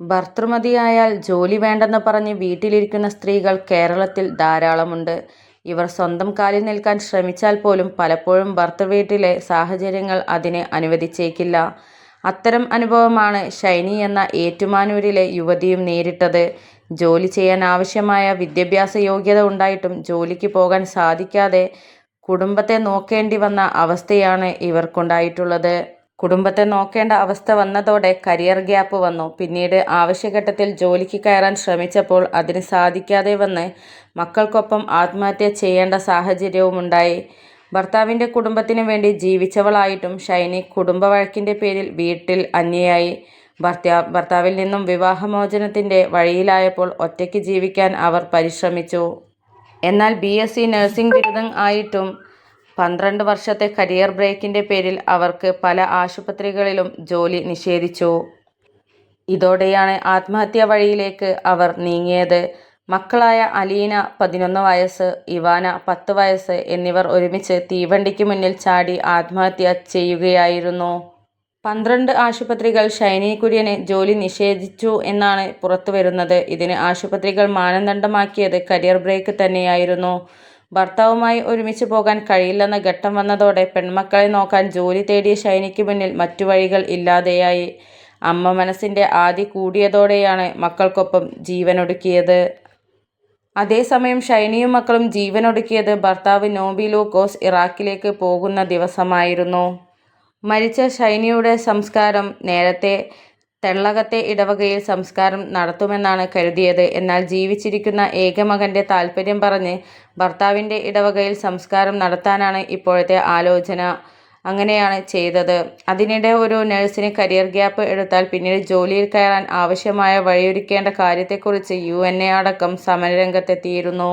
ഭർതൃമതിയായാൽ ജോലി വേണ്ടെന്ന് പറഞ്ഞ് വീട്ടിലിരിക്കുന്ന സ്ത്രീകൾ കേരളത്തിൽ ധാരാളമുണ്ട്. ഇവർ സ്വന്തം കാലിൽ നിൽക്കാൻ ശ്രമിച്ചാൽ പോലും പലപ്പോഴും ഭർത്തൃവീട്ടിലെ സാഹചര്യങ്ങൾ അതിനെ അനുവദിച്ചേക്കില്ല. അത്തരം അനുഭവമാണ് ഷൈനി എന്ന ഏറ്റുമാനൂരിലെ യുവതിയും നേരിട്ടത്. ജോലി ചെയ്യാൻ ആവശ്യമായ വിദ്യാഭ്യാസ യോഗ്യത ഉണ്ടായിട്ടും ജോലിക്ക് പോകാൻ സാധിക്കാതെ കുടുംബത്തെ നോക്കേണ്ടി വന്ന അവസ്ഥയാണ് ഇവർക്കുണ്ടായിട്ടുള്ളത്. കുടുംബത്തെ നോക്കേണ്ട അവസ്ഥ വന്നതോടെ കരിയർ ഗ്യാപ്പ് വന്നു. പിന്നീട് ആവശ്യഘട്ടത്തിൽ ജോലിക്ക് കയറാൻ ശ്രമിച്ചപ്പോൾ അതിന് സാധിക്കാതെ വന്ന് മക്കൾക്കൊപ്പം ആത്മഹത്യ ചെയ്യേണ്ട സാഹചര്യവുമുണ്ടായി. ഭർത്താവിന്റെ കുടുംബത്തിനു വേണ്ടി ജീവിച്ചവളായിട്ടും ഷൈനി കുടുംബവഴക്കിന്റെ പേരിൽ വീട്ടിൽ അന്യയായി. ഭർത്താവിൽ നിന്നും വിവാഹമോചനത്തിന്റെ വഴിയിലായപ്പോൾ ഒറ്റയ്ക്ക് ജീവിക്കാൻ അവർ പരിശ്രമിച്ചു. എന്നാൽ ബി. എസ്. സി നഴ്സിംഗ് ബിരുദം ആയിട്ടും പന്ത്രണ്ട് വർഷത്തെ കരിയർ ബ്രേക്കിന്റെ പേരിൽ അവർക്ക് പല ആശുപത്രികളിലും ജോലി നിഷേധിച്ചു. ഇതോടെയാണ് ആത്മഹത്യ വഴിയിലേക്ക് അവർ നീങ്ങിയത്. മക്കളായ അലീന (പതിനൊന്ന് വയസ്സ്), ഇവാന (പത്ത് വയസ്സ്) എന്നിവർ ഒരുമിച്ച് തീവണ്ടിക്ക് മുന്നിൽ ചാടി ആത്മഹത്യ ചെയ്യുകയായിരുന്നു. പന്ത്രണ്ട് ആശുപത്രികൾ ഷൈനി കുര്യനെ ജോലി നിഷേധിച്ചു എന്നാണ് പുറത്തുവരുന്നത്. ഇതിന് ആശുപത്രികൾ മാനദണ്ഡമാക്കിയത് കരിയർ ബ്രേക്ക് തന്നെയായിരുന്നു. ഭർത്താവുമായി ഒരുമിച്ച് പോകാൻ കഴിയില്ലെന്ന ഘട്ടം വന്നതോടെ പെൺമക്കളെ നോക്കാൻ ജോലി തേടിയ ഷൈനിക്ക് മുന്നിൽ മറ്റു വഴികൾ ഇല്ലാതെയായി. അമ്മ മനസ്സിന്റെ ആദി കൂടിയതോടെയാണ് മക്കൾക്കൊപ്പം ജീവനൊടുക്കിയത്. അതേസമയം ഷൈനിയും മക്കളും ജീവനൊടുക്കിയത് ഭർത്താവ് നോബി ലൂക്കോസ് ഇറാഖിലേക്ക് പോകുന്ന ദിവസമായിരുന്നു. മരിച്ച ഷൈനിയുടെ സംസ്കാരം നേരത്തെ തെള്ളകത്തെ ഇടവകയിൽ സംസ്കാരം നടത്തുമെന്നാണ് കരുതിയത്. എന്നാൽ ജീവിച്ചിരിക്കുന്ന ഏക താൽപ്പര്യം പറഞ്ഞ് ഭർത്താവിന്റെ ഇടവകയിൽ സംസ്കാരം നടത്താനാണ് ഇപ്പോഴത്തെ ആലോചന. അങ്ങനെയാണ് ചെയ്തത്. അതിനിടെ ഒരു നഴ്സിന് കരിയർ ഗ്യാപ്പ് എടുത്താൽ പിന്നീട് ജോലിയിൽ കയറാൻ ആവശ്യമായ വഴിയൊരുക്കേണ്ട കാര്യത്തെക്കുറിച്ച് യു. എൻ. എ അടക്കം സമരരംഗത്തെത്തിയിരുന്നു.